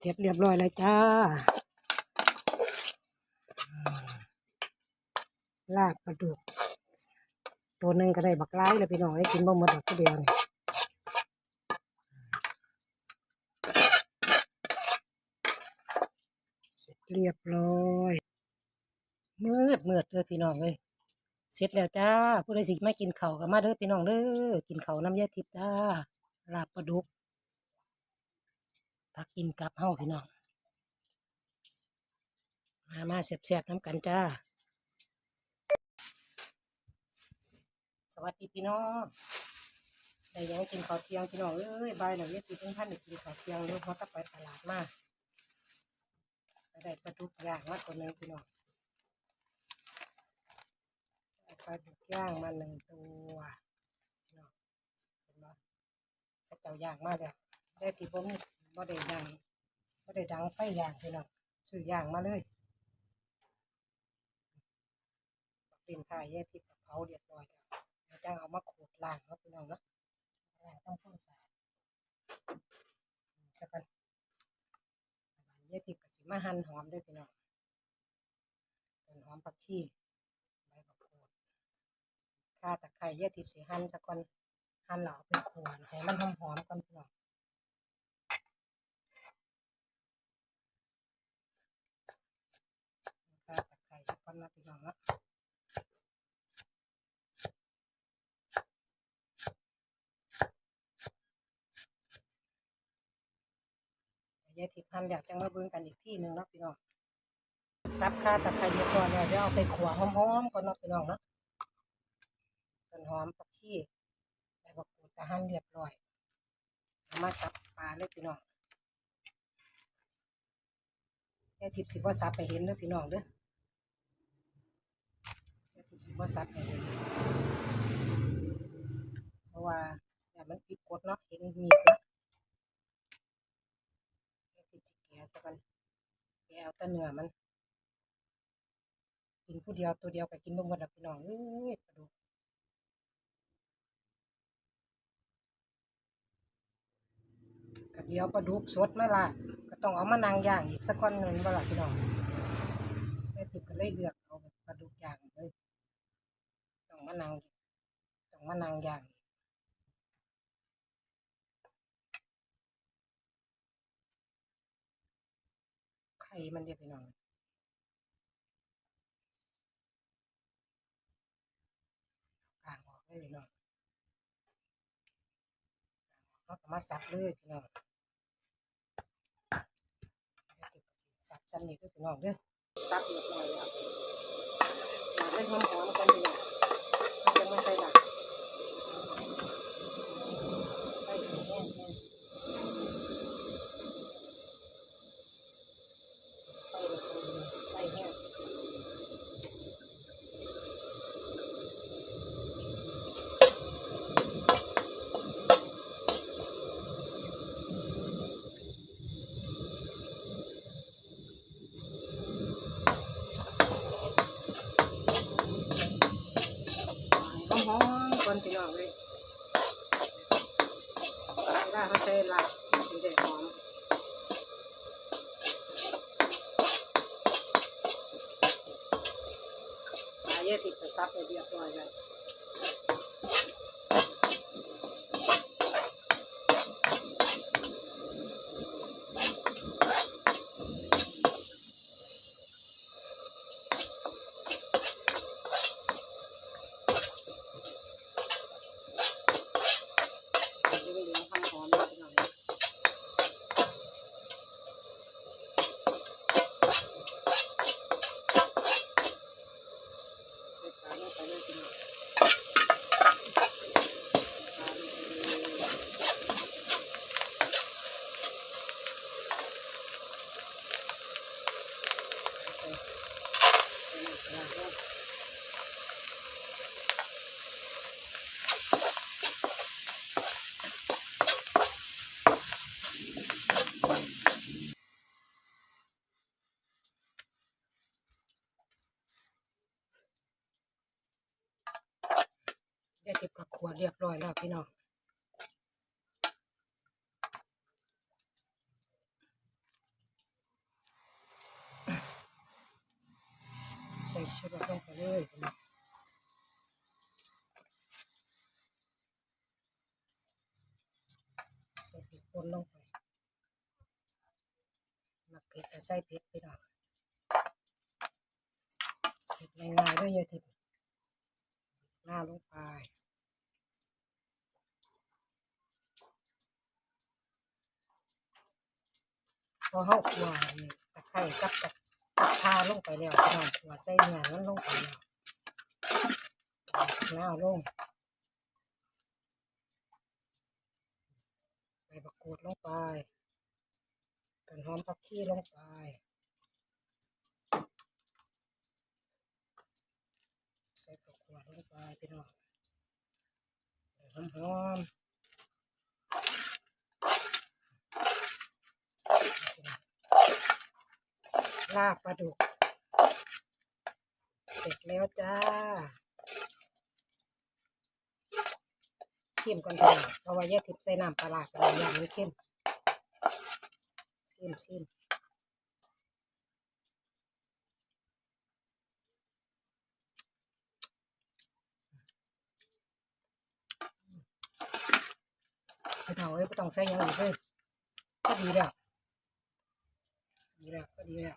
เสร็จเรียบร้อยแล้วจ้า ลาบปลาดุก ตัวหนึ่งก็ได้บักไล่เลยพี่น้องให้กินบ่หมดดอกทีเดียวนี่เสร็จเรียบร้อยมืดมืดเลยพี่น้องเลยเสร็จแล้วจ้าผู้ใดสิไม่กินเข้าก็มาเด้อพี่น้องเด้อกินเขาน้ำยาทิพย์จ้าลาบปลาดุก พักกินกับเฮาพี่น้อง มามาเสียบๆน้ำกันจ้า สวัสดีพี่น้องได้ยังกินข้าวเที่ยงพี่น้องเอ้ยบายแล้วเนี่ยตีเพิ่ท่านกินข้าวเที่ยงเดี๋ยวเขาต้องไปตลาดมาไปได้ปลาดุกย่างมาตัวหนึงพี่น้องไปลาดุกย่างมาหนึ่งตัวพี่น้องเห็นไหมพระเจ้าย่างมาแล้วได้ที่ผม บ่ได้ย่างบ่ได้ดังไฟย่างพี่น้องซื้อย่างมาเลยบักเล่นไทยแย่ทิพย์กับเผาเรียบร้อยแล้วเดี๋ยจังเอามาขูดล้างเนาะพี่น้องเนาะล้างต้องพ่นสาดจะกันบานเยี่ติบกับสิมาหั่นหอมด้วยพี่น้องต้นหอมผักชีใบบักโขดข่าตะไคร้เยี่ยติบสิหั่นสักก่อนหั่นแล้วเอาไปขวดให้มันหอมหอมๆก่อนพี่น้องข่าตะไคร้สั ก่อนนะพี่น้องเนาะยายทิดพันเดี๋ยจังมาเบิ่งกันอีกที่หนึ่งเนาะพี่น้องซับค่าตะไคร้เรียบร้อยแล้วเดี๋ยวเอาไปขัวหอมๆก่อนเนาะพี่น้องเนาะต้นหอมผักชีใบบักกูดกระหันเรียบร้อยมาสับปลาเลยพี่น้องยายทิพย์สิบ่สับไปเห็นเด้อพี่น้องเด้อ บ่สับไปเห็นเพราะว่าอย่ามันผิดกฎเนาะเห็นมีดนะแกสิแกะซะกันแกเอาแต่เนื้อมัน กินผู้เดียวตัวเดียวก็กินบ่หมดดอกพี่น้องเอ้ยปลาดุกกระเจียวปลาดุกสดมาละก็ต้องเอามานั่งย่างอีกสักคนหนึ่งบ่ล่ะพี่น้องแม่ติดก็เลยเลือกเอาแบบปลาดุกย่างเลยต้อง มานั่งต้องมานั่งย่างไข่มันเดียวพี่น้องกางออกเลยพี่น้องกางออกเขาก็มาสับเลยพี่น้องสับซ้ำนี่ด้วยพี่น้องเด้อสับเรียบร้อยแล้วอยากได้หอมๆกันพี่น้องนจะไม่ใส่หลักใส่แห้งๆใส่เลยใส่แห้ง หอมก่อนพี่น้องเลยเวลาเขาใช้ลาบมันจะหอมปลาเยอะติดกระซับไปเรียบร้อยแล้ว เรียบร้อยแล้วพี่น้องใส่เชูรสลงไปเลยพี่น้องใส่ผิดคนลงไปหมักเผ็ดแต่ใส่เผ็ดพี่น้องเผ็ดง่ายๆด้วยยายถิ่นหน้าลงไป พอเขาขัวนี่ตะไคร้กับตะกับชาลงไปแล้วพี่น้องขัวใส่เนื้อมันลงไปแล้วน้าลงใบบักกูดลงไปกันหอมผักชีลงไปใส่ผักขวดลงไปพี่น้องหอมหอม ลาบปลาดุก เสร็จแล้วจ้าชิมก่อนเถอะเพราะว่าแยกทิพย์ใส่น้ำปลาร้าไปแล้วอย่างนี้เข้มชิมชิมไม่ต้องเอ้ยไม่ต้องใส่ยังอีกเลยก็ดีแล้วดีแล้วก็ดีแล้ว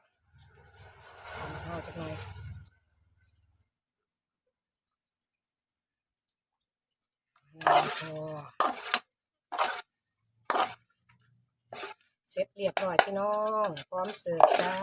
ทำข้าวจักหน่อยเสร็จเรียบร้อยพี่น้อง พร้อมเสิร์ฟจ้า